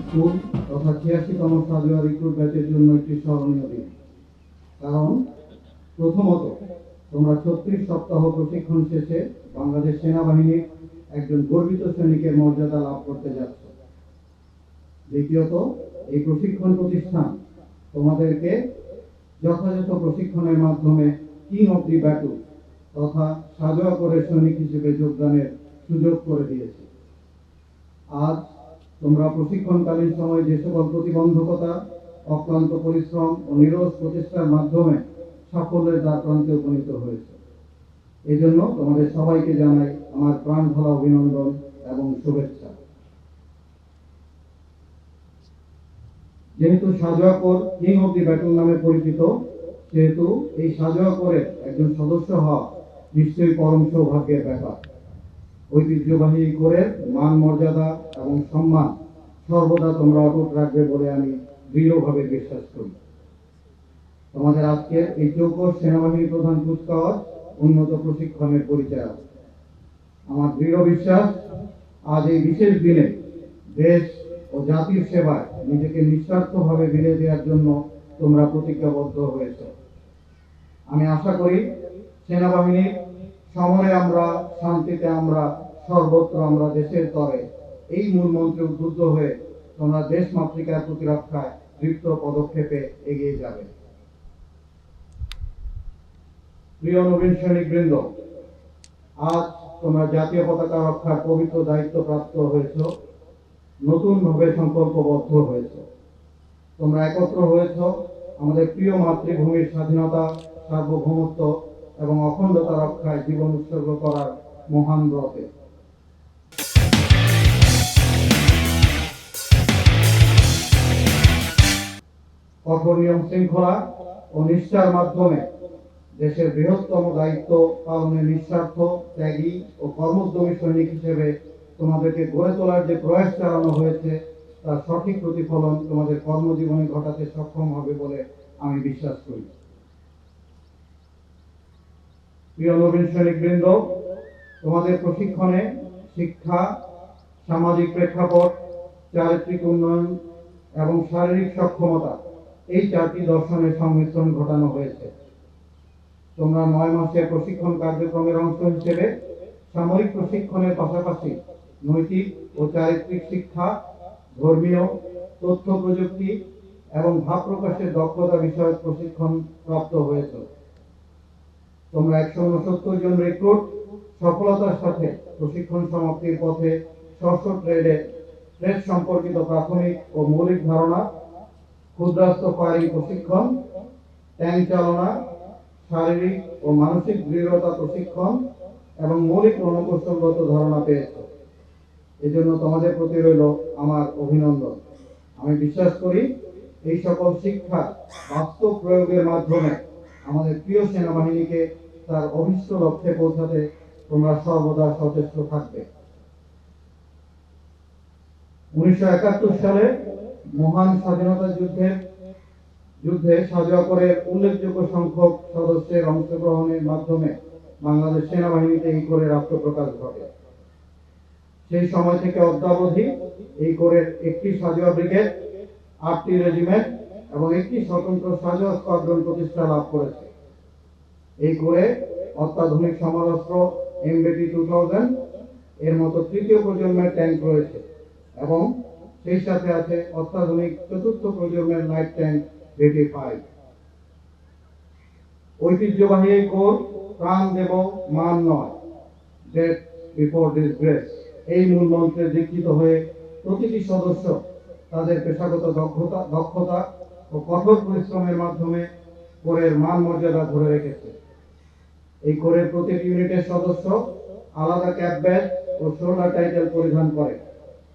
School তথা ছিয়াশিতম সাজুয়া recruit ব্যাচের জন্য একটি স্মরণীয় দিন কারণ প্রথমত তোমরা ছত্রিশ সপ্তাহ প্রশিক্ষণ শেষে বাংলাদেশ সেনাবাহিনীর একজন গর্বিত সৈনিকের মর্যাদা লাভ করতে যাচ্ছ। দ্বিতীয়ত এই প্রশিক্ষণ প্রতিষ্ঠান তোমাদেরকে যথাযথ প্রশিক্ষণের মাধ্যমে কিং অফ দি ব্যাটল তথা সাজোয়া করে সৈনিক হিসেবে যোগদানের সুযোগ করে দিয়েছে। আজ তোমরা প্রশিক্ষণকালীন সময় যে সকল প্রতিবন্ধকতা, অক্লান্ত পরিশ্রম ও নিরস প্রচেষ্টার মাধ্যমে সাফল্যের দ্বার প্রান্তে উপনীত হয়েছে। এই জন্য তোমাদের সবাইকে জানাই আমার প্রাণ ভরা অভিনন্দন এবং শুভেচ্ছা। যেহেতু সাজোয়াকর কিং অফ দি ব্যাটল নামে পরিচিত, সেহেতু এই সাজোয়াকরের একজন সদস্য হওয়া নিশ্চয়ই পরম সৌভাগ্যের ব্যাপার। ঐতিহ্যবাহী করে মান, মর্যাদা এবং সম্মান সর্বদা তোমরা অটুট রাখবে বলে আমি দৃঢ়ভাবে বিশ্বাস করি। তোমাদের আজকের এই যোগ্য সেনাবাহিনী প্রধান কুচকাওয়াজ উন্নত প্রশিক্ষণের পরিচয় আমার দৃঢ় বিশ্বাস, আজ এই বিশেষ দিনে দেশ ও জাতির সেবায় নিজেকে নিঃস্বার্থভাবে বিলিয়ে দেওয়ার জন্য তোমরা প্রতিজ্ঞাবদ্ধ হয়েছে। আমি আশা করি সেনাবাহিনীর সমরে আমরা, শান্তিতে আমরা, সর্বত্র আমরা দেশের তরে। এই মূল মন্ত্রে উদ্বুদ্ধ হয়ে তোমরা দেশ মাতৃকার প্রতিরক্ষায় দৃপ্ত পদক্ষেপে এগিয়ে যাবে। প্রিয় নবীন সৈনিক বৃন্দ আজ তোমরা জাতীয় পতাকা রক্ষার পবিত্র দায়িত্ব প্রাপ্ত হয়েছ নতুন ভাবে সংকল্পবদ্ধ হয়েছ। তোমরা একত্র হয়েছ, আমাদের প্রিয় মাতৃভূমির স্বাধীনতা, সার্বভৌমত্ব এবং অখণ্ডতা রক্ষায় জীবন উৎসর্গ করার মহান ব্রতে কঠোর শৃঙ্খলা ও নিষ্ঠার মাধ্যমে দেশের বৃহত্তম দায়িত্ব পালনে নিঃস্বার্থ, ত্যাগী ও কর্মোদ্যমী সৈনিক হিসেবে তোমাদেরকে গড়ে তোলার যে প্রয়াস চালানো হয়েছে, তার সঠিক প্রতিফলন তোমাদের কর্মজীবনে ঘটাতে সক্ষম হবে বলে আমি বিশ্বাস করি। প্রিয় নবীন সৈনিক বৃন্দ, তোমাদের প্রশিক্ষণে শিক্ষা, সামাজিক প্রেক্ষাপট, চারিত্রিক উন্নয়ন এবং শারীরিক সক্ষমতা, এই চারটি দর্শনের সংমিশ্রণ ঘটানো হয়েছে। তোমরা নয় মাসের প্রশিক্ষণ কার্যক্রমের অংশ হিসেবে সামরিক প্রশিক্ষণের পাশাপাশি নৈতিক ও চারিত্রিক শিক্ষা, ধর্মীয়, তথ্য প্রযুক্তি এবং ভাব প্রকাশের দক্ষতা বিষয়ক প্রশিক্ষণ প্রাপ্ত হয়েছে। তোমরা একশো উনসত্তর জন রিক্রুট সফলতার সাথে প্রশিক্ষণ সমাপ্তির পথে ষষ্ঠ ট্রেডে ট্রেড সম্পর্কিত প্রাথমিক ও মৌলিক ধারণা, ক্ষুদ্রাস্ত ফায়ারিং প্রশিক্ষণ, ট্যাঙ্ক চালনা, শারীরিক ও মানসিক দৃঢ়তা প্রশিক্ষণ এবং মৌলিক রণকৌশলগত ধারণা পেয়েছে। এজন্য তোমাদের প্রতি রইল আমার অভিনন্দন। আমি বিশ্বাস করি এই সকল শিক্ষা বাস্তব প্রয়োগের মাধ্যমে আমাদের প্রিয় সেনাবাহিনীকে তার অভিষ্ট লক্ষ্যে পৌঁছাতে তোমরা সর্বদা সচেষ্ট থাকবে। উনিশশো একাত্তর সালে মহান স্বাধীনতা যুদ্ধের, যুদ্ধে সাজোয়াকরের উল্লেখযোগ্য সংখ্যক সদস্যের অংশগ্রহণের মাধ্যমে বাংলাদেশ সেনাবাহিনীতে এই করে আত্মপ্রকাশ ঘটে। সেই সময় থেকে অদ্যাবধি এই করে একটি সাজোয়া ব্রিগেড, আটটি রেজিমেন্ট এবং একটি স্বতন্ত্র সাজোয়া স্কোয়াড্রন প্রতিষ্ঠা লাভ করেছে। এই কোরে অত্যাধুনিক সমরাস্ত্র এমবিটি টু থাউজেন্ড এর মতো তৃতীয় প্রজন্মের ট্যাঙ্ক রয়েছে এবং সেই সাথে আছে অত্যাধুনিক চতুর্থ প্রজন্মের লাইট ট্যাঙ্ক ভিটি ফাইভ ঐতিহ্যবাহী এই কোর প্রাণ দেব, মান নয় ডেট বিফোর দিস গ্রেস এই মূল মন্ত্রে দীক্ষিত হয়ে প্রতিটি সদস্য তাদের পেশাগত দক্ষতা দক্ষতা ও কঠোর পরিশ্রমের মাধ্যমে কোরের মান মর্যাদা ধরে রেখেছে। এই কোরের প্রতিটি ইউনিটের সদস্য আলাদা ক্যাপ ব্যাচ ও শোল্ডার টাইটেল পরিধান করে।